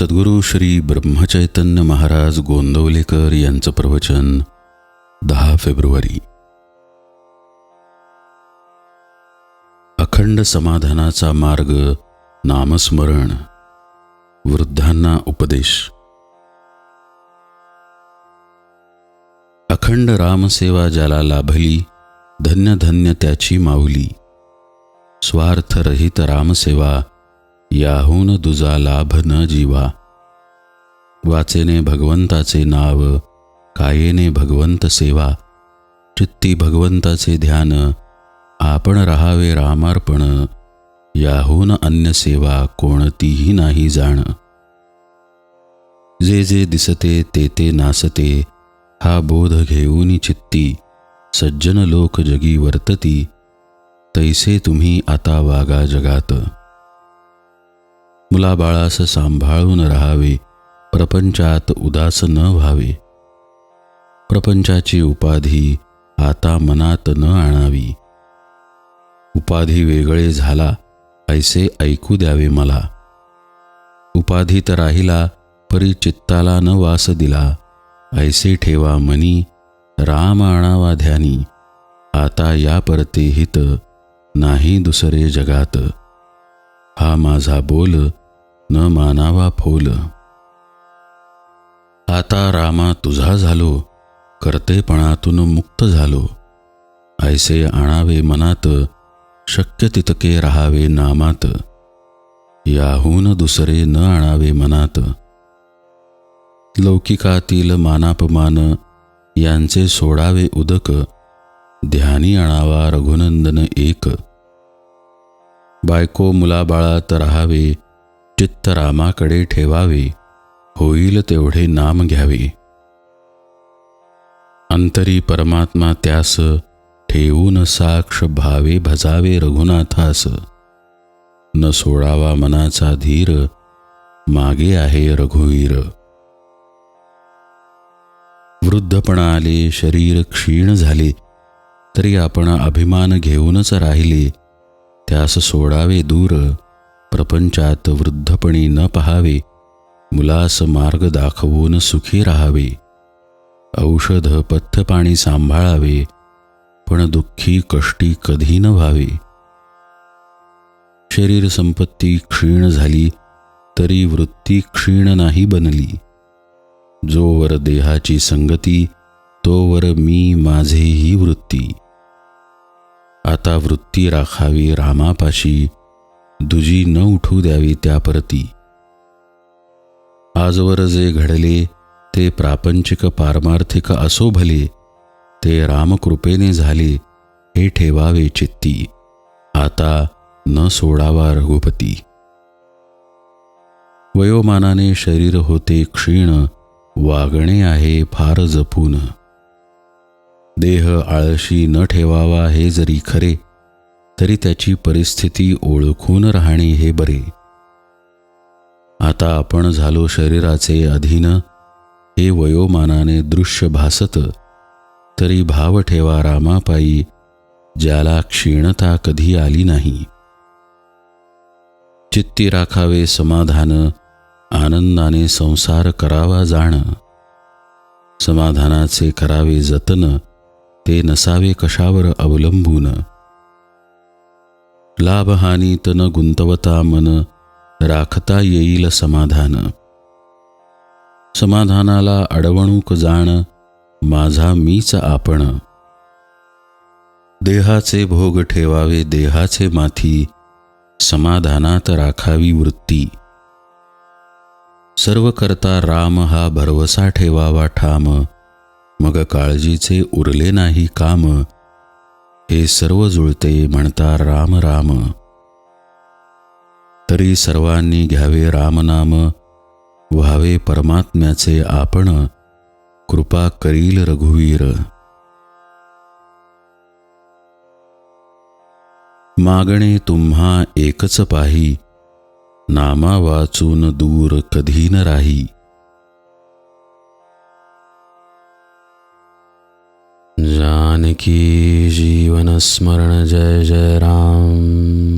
सद्गुरू श्री ब्रह्मचैतन्य महाराज गोंदवलेकर यांचं प्रवचन दहा फेब्रुवारी. अखंड समाधानाचा मार्ग नामस्मरण वृद्धांना उपदेश. अखंड रामसेवा ज्याला लाभली धन्य धन्य त्याची माऊली. स्वार्थरहित रामसेवा याहून दुजा लाभ न जीवा. वाचेने भगवंताचे नाव कायेने भगवंत सेवा चित्ती भगवंताचे ध्यान आपण राहावे रामार्पण याहून अन्य सेवा कोणतीही नाही जाण. जे जे दिसते ते ते नासते हा बोध घेऊन चित्ती सज्जन लोक जगी वर्तती तैसे तुम्ही आता वागा जगात. मुलाबाळास सांभाळून राहावे प्रपंचात उदास न व्हावे. प्रपंचाची उपाधी आता मनात न आणावी. उपाधी वेगळे झाला ऐसे ऐकू द्यावे मला. उपाधीत राहिला परी चित्ताला न वास दिला. ऐसे ठेवा मनी राम आणावा ध्यानी. आता या परते हित नाही दुसरे जगात. हा माझा बोल न मानावा फोल. आता रामा तुझा झालो कर्तेपणातून मुक्त झालो. ऐसे आणावे मनात शक्य तितके राहावे नामात. याहून दुसरे न आणावे मनात. लौकिकातील मानापमान यांचे सोडावे उदक ध्यानी आणावा रघुनंदन एक. बायको मुलाबाळात राहावे चित्त रामाकडे ठेवावे. होईल तेवढे नाम घ्यावे. अंतरी परमात्मा त्यास ठेवून साक्ष भावे भजावे रघुनाथास. न सोडावा मनाचा धीर मागे आहे रघुवीर. वृद्धपणा आले शरीर क्षीण झाले तरी आपण अभिमान घेऊनच राहिले. त्यास सोडावे दूर प्रपंचात वृद्धपणी न पहावे. मुलास मार्ग दाखवून सुखी राहावे. औषध पथ्यपाणी सांभाळावे पण दुःखी कष्टी कधी न व्हावे. शरीर संपत्ती क्षीण झाली तरी वृत्ती क्षीण नाही बनली. जोवर देहाची संगती तोवर मी माझे ही वृत्ती. आता वृत्ती राखावी रामापाशी दुजी न उठू द्यावी त्यापरती आजवर जे घडले ते प्रापंचिक पारमार्थिक असो भले ते रामकृपेने झाले हे ठेवावे चित्ती. आता न सोडावा रघुपती. वयोमानाने शरीर होते क्षीण वागणे आहे फार जपून. देह आळशी न ठेवावा हे जरी खरे तरी त्याची परिस्थिती ओळखून राहणे हे बरे. आता आपण झालो शरीराचे अधीन. हे वयोमानाने दृश्य भासत. तरी भाव ठेवा रामापायी ज्याला क्षीणता कधी आली नाही. चित्ती राखावे समाधान आनंदाने संसार करावा जाण. समाधानाचे करावे जतन ते नसावे कशावर अवलंबून. लाभहानीत न गुंतवता मन राखता येईल समाधान. समाधानाला अडवणूक जाण माझा मीच आपण. देहाचे भोग ठेवावे देहाचे माथी समाधानात राखावी वृत्ती. सर्व करता राम हा भरवसा ठेवावा ठाम. मग काळजीचे उरले नाही काम. हे सर्व जुळते म्हणता राम राम. तरी सर्वांनी घ्यावे रामनाम व्हावे परमात्म्याचे आपण कृपा करील रघुवीर. मागणे तुम्हा एकच पाही नामा वाचून दूर कधी न राही. जानकी जीवन स्मरण जय जय राम.